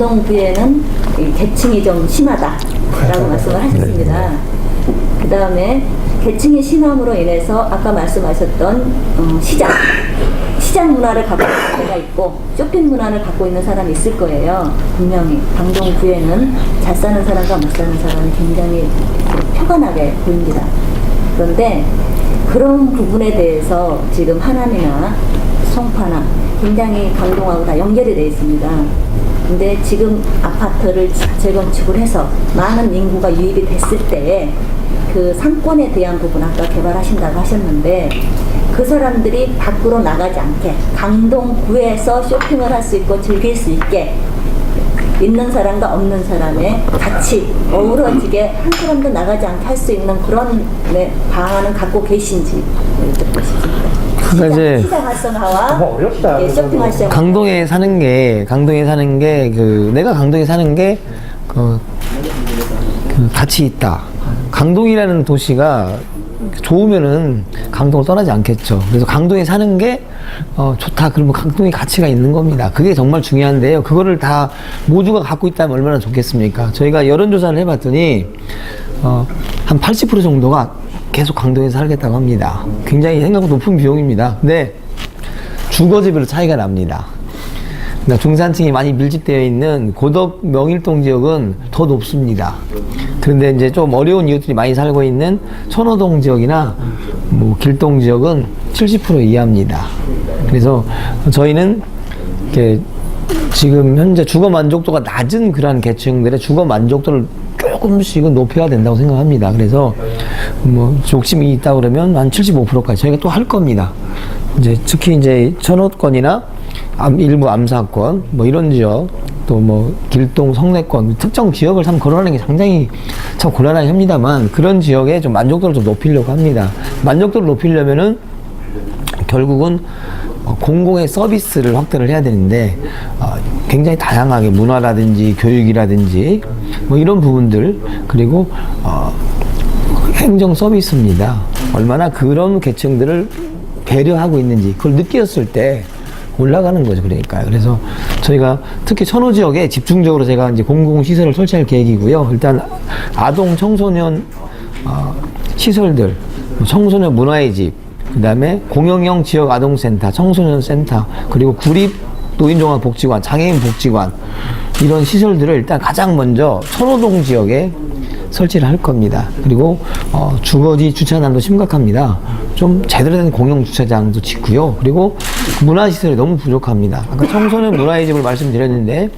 강동구에는 이 계층이 좀 심하다라고 말씀을 하셨습니다. 그 다음에 계층이 심함으로 인해서 아까 말씀하셨던 어, 시장, 시장 문화를 갖고 있는 데가 있고 쇼핑 문화를 갖고 있는 사람이 있을 거예요. 분명히 강동구에는 잘 사는 사람과 못 사는 사람이 굉장히 표가 나게 보입니다. 그런데 그런 부분에 대해서 지금 하남이나 송파나 굉장히 강동하고 다 연결이 되어 있습니다. 근데 지금 아파트를 재건축을 해서 많은 인구가 유입이 됐을 때에 그 상권에 대한 부분 아까 개발하신다고 하셨는데 그 사람들이 밖으로 나가지 않게 강동구에서 쇼핑을 할 수 있고 즐길 수 있게 있는 사람과 없는 사람의 같이 어우러지게 한 사람도 나가지 않게 할 수 있는 그런 네, 방안을 갖고 계신지 듣고 싶습니다. 그러니까 이제 시장 활성화와 너무 어렵다, 예. 쇼핑 활성화. 강동에 사는 게 강동에 사는 게 그 내가 강동에 사는 게 그, 그 가치 있다. 강동이라는 도시가 좋으면은 강동을 떠나지 않겠죠. 그래서 강동에 사는 게 어, 좋다. 그러면 강동에 가치가 있는 겁니다. 그게 정말 중요한데요. 그거를 다 모두가 갖고 있다면 얼마나 좋겠습니까? 저희가 여론조사를 해봤더니 어, 한 80% 정도가 계속 강동에서 살겠다고 합니다. 굉장히 생각보다 높은 비용입니다. 근데 주거지별로 차이가 납니다. 그러니까 중산층이 많이 밀집되어 있는 고덕 명일동 지역은 더 높습니다. 그런데 이제 좀 어려운 이웃들이 많이 살고 있는 천호동 지역이나 뭐 길동 지역은 70% 이하입니다. 그래서 저희는 이렇게 지금 현재 주거 만족도가 낮은 그러한 계층들의 주거 만족도를 조금씩은 높여야 된다고 생각합니다. 그래서 뭐 욕심이 있다 그러면 한 75%까지 저희가 또 할 겁니다. 이제 특히 이제 천호권이나 암- 일부 암사권 뭐 이런 지역 또 뭐 길동 성내권 특정 지역을 참 거론하는 게 상당히 참 곤란하긴 합니다만 그런 지역에 좀 만족도를 좀 높이려고 합니다. 만족도를 높이려면은 결국은 어, 공공의 서비스를 확대를 해야 되는데 어, 굉장히 다양하게 문화라든지 교육이라든지 뭐 이런 부분들 그리고 어, 행정 서비스입니다. 얼마나 그런 계층들을 배려하고 있는지 그걸 느꼈을 때 올라가는 거죠. 그러니까요. 그래서 저희가 특히 천호 지역에 집중적으로 제가 이제 공공 시설을 설치할 계획이고요. 일단 아동 청소년 어, 시설들, 청소년 문화의 집, 그 다음에 공영형 지역 아동센터, 청소년 센터, 그리고 구립 노인종합복지관, 장애인 복지관, 이런 시설들을 일단 가장 먼저 천호동 지역에 설치를 할 겁니다. 그리고 어, 주거지 주차난도 심각합니다. 좀 제대로 된 공용 주차장도 짓고요. 그리고 문화시설이 너무 부족합니다. 아까 청소년 문화의 집을 말씀드렸는데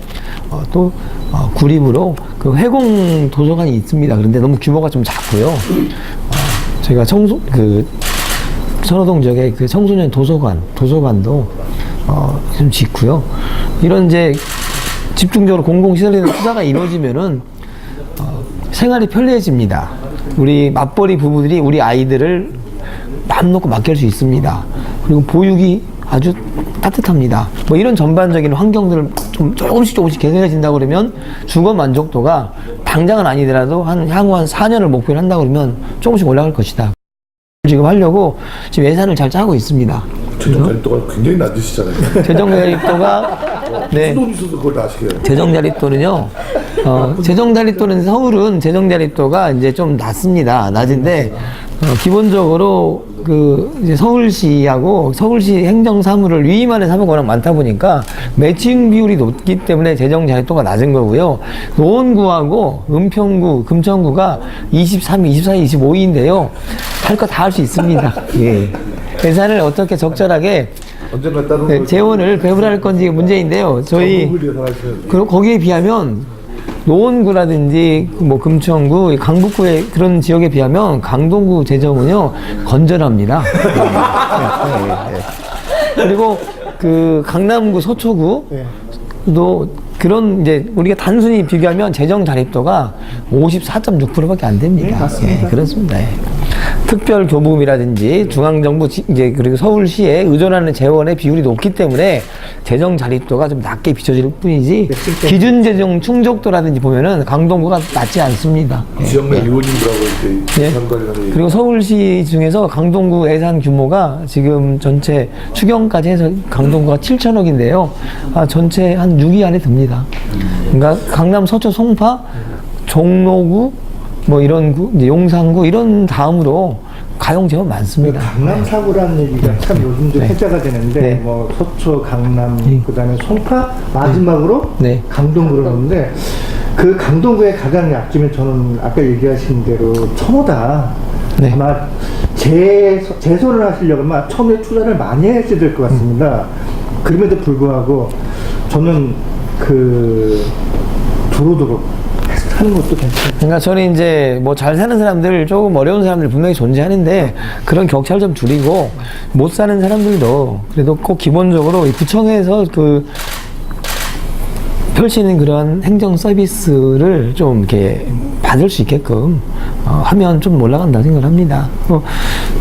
어, 또 어, 구립으로 그 회공 도서관이 있습니다. 그런데 너무 규모가 좀 작고요. 어, 저희가 청소 그 선호동 지역에 그 청소년 도서관, 도서관도 어, 좀 짓고요. 이런 이제 집중적으로 공공시설에 투자가 이루어지면은 어, 생활이 편리해집니다. 우리 맞벌이 부부들이 우리 아이들을 마음 놓고 맡길 수 있습니다. 그리고 보육이 아주 따뜻합니다. 뭐 이런 전반적인 환경들을 좀 조금씩 조금씩 개선해진다 그러면 주거 만족도가 당장은 아니더라도 한 향후 한 4년을 목표로 한다 그러면 조금씩 올라갈 것이다. 지금 하려고 지금 예산을 잘 짜고 있습니다. 최종 자립도가 굉장히 낮으시잖아요. 재정 자립도가 네. 돈 있어서 그걸 다 하시게요. 재정 자립도는요. 어, 재정 자립도는 서울은 재정 자립도가 이제 좀 낮습니다. 낮은데 어, 기본적으로 그 이제 서울시하고 서울시 행정 사무를 위임하는 사무가 워낙 많다 보니까 매칭 비율이 높기 때문에 재정 자립도가 낮은 거고요. 노원구하고 은평구, 금천구가 23, 24, 25인데요. 할 거 다 할 수 있습니다. 예. 예산을 어떻게 적절하게 언젠가 다른 네, 걸 재원을 배분할 건지 문제인데요. 저희 그리고 거기에 비하면 노원구라든지 뭐 금천구, 강북구의 그런 지역에 비하면 강동구 재정은요 건전합니다. 네, 네, 네. 그리고 그 강남구 서초구도 그런 이제 우리가 단순히 비교하면 재정 자립도가 54.6%밖에 안 됩니다. 예, 그렇습니다. 예. 특별 교부금이라든지 중앙정부 지- 이제 그리고 서울시에 의존하는 재원의 비율이 높기 때문에 재정 자립도가 좀 낮게 비춰질 뿐이지 기준 재정 충족도라든지 보면은 강동구가 낮지 않습니다. 예. 지역 내 의원님들하고 예. 상관이라는 그리고 서울시 중에서 강동구 예산 규모가 지금 전체 추경까지 해서 강동구가 7천억인데요. 아, 전체 한 6위 안에 듭니다. 그러니까 강남 서초 송파, 종로구, 뭐 이런 구, 용산구 이런 다음으로 가용 제법 많습니다. 강남 사고라는 얘기가 참 요즘 좀 네. 회자가 되는데 네. 뭐 서초, 강남, 예. 그다음에 송파 마지막으로 네. 강동 그러는데 그 강동구의 가장 약점이 저는 아까 얘기하신 대로 천호다. 네. 아마 재, 재선을 하시려면 아마 처음에 투자를 많이 했어야 될 것 같습니다. 그럼에도 불구하고 저는 그 두루두루 하는 것도 괜찮아요. 그러니까 저는 이제 뭐 잘 사는 사람들 조금 어려운 사람들 분명히 존재하는데 그런 격차를 좀 줄이고 못 사는 사람들도 그래도 꼭 기본적으로 이 구청에서 그 펼치는 그런 행정 서비스를 좀 이렇게 받을 수 있게끔 어, 하면 좀 올라간다 생각을 합니다. 어,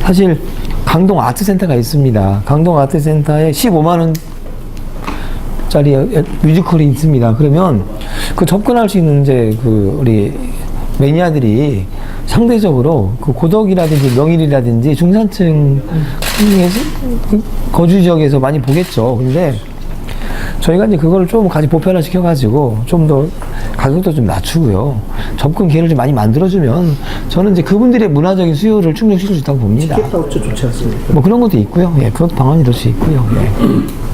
사실 강동 아트센터가 있습니다. 강동 아트센터에 15만 원 짜리 뮤지컬이 있습니다. 그러면 그 접근할 수 있는 이제 그 우리 매니아들이 상대적으로 그 고덕이라든지 명일이라든지 중산층 거주 지역에서 많이 보겠죠. 근데 저희가 이제 그걸 좀 같이 보편화 시켜가지고 좀 더 가격도 좀 낮추고요. 접근 기회를 좀 많이 만들어주면 저는 이제 그분들의 문화적인 수요를 충족시킬 수 있다고 봅니다. 티켓 바우처 좋지 않습니까? 뭐 그런 것도 있고요. 예, 그것도 방안이 될 수 있고요. 예.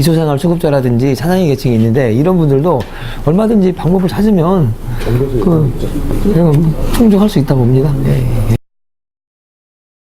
기초생활 수급자라든지 사장님 계층이 있는데 이런 분들도 얼마든지 방법을 찾으면 정부에서 그, 충족할 수 있다고 봅니다. 예, 예.